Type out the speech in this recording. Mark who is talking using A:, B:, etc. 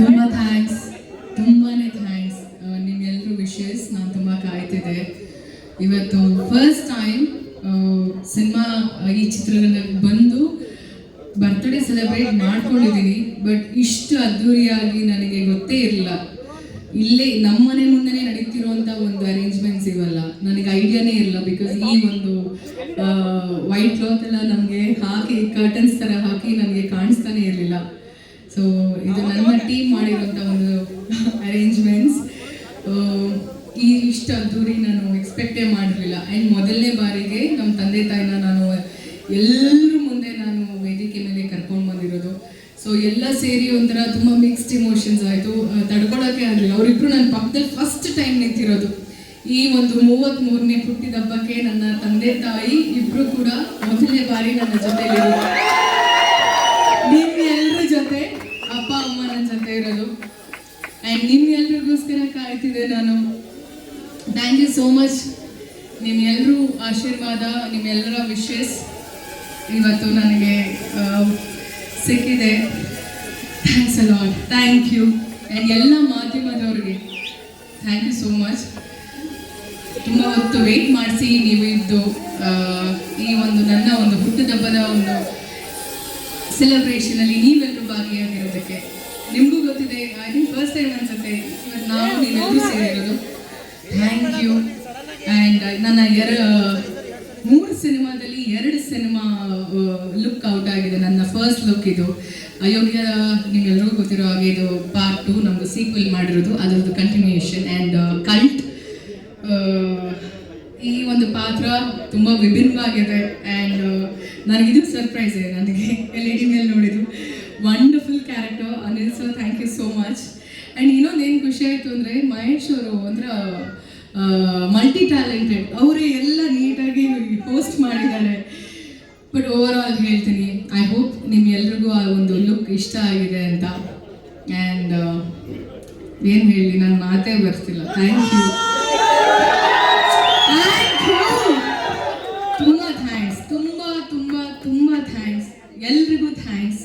A: ತುಂಬ ಥ್ಯಾಂಕ್ಸ್ ತುಂಬಾನೇ thanks ನಿಮ್ಗೆಲ್ರೂ wishes ನಾನು ತುಂಬಾ ಕಾಯ್ತಿದ್ದೆ. ಇವತ್ತು ಫಸ್ಟ್ ಟೈಮ್ ಸಿನಿಮಾ ಈ ಚಿತ್ರರಂಗಕ್ಕೆ ಬಂದು ಬರ್ತ್ಡೇ ಸೆಲೆಬ್ರೇಟ್ ಮಾಡ್ಕೊಂಡಿದ್ದೀನಿ. ಬಟ್ ಇಷ್ಟು ಅದ್ಧೂರಿಯಾಗಿ ನನಗೆ ಗೊತ್ತೇ ಇರಲಿಲ್ಲ. ಇಲ್ಲೇ ನಮ್ಮನೆ ಮುಂದೆನೇ ನಡೀತಿರುವಂಥ ಒಂದು ಅರೇಂಜ್ಮೆಂಟ್ಸ್ ಇವಲ್ಲ. ನನಗೆ ಐಡಿಯಾನೇ ಇರಲಿಲ್ಲ ಬಿಕಾಸ್ ಈ ಒಂದು ವೈಟ್ ಕ್ಲಾತ್ ಎಲ್ಲ ನಮಗೆ ಹಾಕಿ ಕರ್ಟನ್ಸ್ ಥರ ಹಾಕಿ ನನಗೆ ಕಾಣಿಸ್ತಾನೆ ಇರಲಿಲ್ಲ. ಸೊ ಇದು ನನ್ನ ಟೀಮ್ ಮಾಡಿರುವಂಥ ಒಂದು ಅರೇಂಜ್ಮೆಂಟ್ಸ್ ಈ ಇಷ್ಟ ಅದ್ದೂರಿ ನಾನು ಎಕ್ಸ್ಪೆಕ್ಟೇ ಮಾಡಿರಲಿಲ್ಲ ಆ್ಯಂಡ್ ಮೊದಲನೇ ಬಾರಿಗೆ ನಮ್ಮ ತಂದೆ ತಾಯಿನ ನಾನು ಎಲ್ಲರ ಮುಂದೆ ನಾನು ವೇದಿಕೆ ಮೇಲೆ ಕರ್ಕೊಂಡು ಬಂದಿರೋದು. ಸೊ ಎಲ್ಲ ಸೇರಿ ಒಂಥರ ತುಂಬ ಮಿಕ್ಸ್ಡ್ ಇಮೋಷನ್ಸ್ ಆಯಿತು. ತಡ್ಕೊಳಕ್ಕೆ ಆಗಲಿಲ್ಲ. ಅವರಿಬ್ರು ನನ್ನ ಪಕ್ಕದಲ್ಲಿ ಫಸ್ಟ್ ಟೈಮ್ ನಿಂತಿರೋದು. ಈ ಒಂದು ಮೂವತ್ತ್ ಮೂರನೇ ಹುಟ್ಟಿದ ಹಬ್ಬಕ್ಕೆ ನನ್ನ ತಂದೆ ತಾಯಿ ಇಬ್ಬರು ಕೂಡ ಮೊದಲನೇ ಬಾರಿ ನನ್ನ ಜೊತೆಲಿರೋದು. ಆ್ಯಂಡ್ ನಿಮ್ಗೆಲ್ರಿಗೋಸ್ಕರ ಕಾಯ್ತಿದ್ದೆ ನಾನು. ಥ್ಯಾಂಕ್ ಯು ಸೋ ಮಚ್ ನಿಮ್ಮೆಲ್ಲರೂ ಆಶೀರ್ವಾದ, ನಿಮ್ಮೆಲ್ಲರ ವಿಶಸ್ ಇವತ್ತು ನನಗೆ ಸಿಕ್ಕಿದೆ. Thanks a lot thank you and ಎಲ್ಲ ಮಾಧ್ಯಮದವ್ರಿಗೆ ಥ್ಯಾಂಕ್ ಯು ಸೋ ಮಚ್ ತುಂಬ ಹೊತ್ತು ವೆಯ್ಟ್ ಮಾಡಿಸಿ ನೀವು ಇದ್ದು ಈ ಒಂದು ನನ್ನ ಒಂದು ಹುಟ್ಟುಹಬ್ಬದ ಒಂದು ಸೆಲೆಬ್ರೇಷನಲ್ಲಿ ನೀವೆಲ್ಲರೂ ಭಾಗಿಯಾಗಿರೋದಕ್ಕೆ ನಿಮಗೂ ಗೊತ್ತಿದೆ ಐ ಥಿಂಕ್ ಫಸ್ಟ್ ಟೈಮ್ ಅನ್ಸುತ್ತೆ. ಇವತ್ತು ನಾವು ನೀವೆಲ್ಲರೂ ಸೇರಿರೋದು. ಥ್ಯಾಂಕ್ ಯು ಆ್ಯಂಡ್ ನನ್ನ ಎರ ಮೂರು ಸಿನಿಮಾದಲ್ಲಿ ಎರಡು ಸಿನಿಮಾ ಲುಕ್ ಔಟ್ ಆಗಿದೆ. ನನ್ನ ಫಸ್ಟ್ ಲುಕ್ ಇದು. ಅಯೋಗ್ಯ ನಿಮ್ಗೆಲ್ಲರಿಗೂ ಗೊತ್ತಿರೋ ಹಾಗೆ ಇದು ಪಾರ್ಟ್ ಟು ನಮ್ಮದು ಸೀಕ್ವೆಲ್ ಮಾಡಿರೋದು. ಅದರದ್ದು ಕಂಟಿನ್ಯೂಯೇಷನ್ ಆ್ಯಂಡ್ ಕಲ್ಟ್ ಈ ಒಂದು ಪಾತ್ರ ತುಂಬ ವಿಭಿನ್ನವಾಗಿದೆ. ಆ್ಯಂಡ್ ನನಗಿದು ಸರ್ಪ್ರೈಸ್ ಇದೆ ನನಗೆ ಎಲ್ ಇ ಡಿ ಮೇಲೆ ನೋಡಿದ್ದು. Wonderful character Anil so much and ಇನ್ನೊಂದು ಏನು ಖುಷಿ ಆಯಿತು ಅಂದರೆ ಮಹೇಶ್ ಅವರು ಅಂದ್ರೆ ಮಲ್ಟಿ ಟ್ಯಾಲೆಂಟೆಡ್ ಅವರೇ ಎಲ್ಲ ನೀಟಾಗಿ ಪೋಸ್ಟ್ ಮಾಡಿದ್ದಾರೆ. ಬಟ್ ಓವರ್ ಆಲ್ ಹೇಳ್ತೀನಿ ಐ ಹೋಪ್ ನಿಮ್ಗೆಲ್ರಿಗೂ ಆ ಒಂದು ಲುಕ್ ಇಷ್ಟ ಆಗಿದೆ ಅಂತ. ಆ್ಯಂಡ್ ಏನು ಹೇಳಿ ನನ್ನ ಮಾತೇ ಬರ್ತಿಲ್ಲ. ಥ್ಯಾಂಕ್ ಯು ತುಂಬ ಥ್ಯಾಂಕ್ಸ್ ತುಂಬ ತುಂಬ ತುಂಬ ಥ್ಯಾಂಕ್ಸ್ ಎಲ್ರಿಗೂ ಥ್ಯಾಂಕ್ಸ್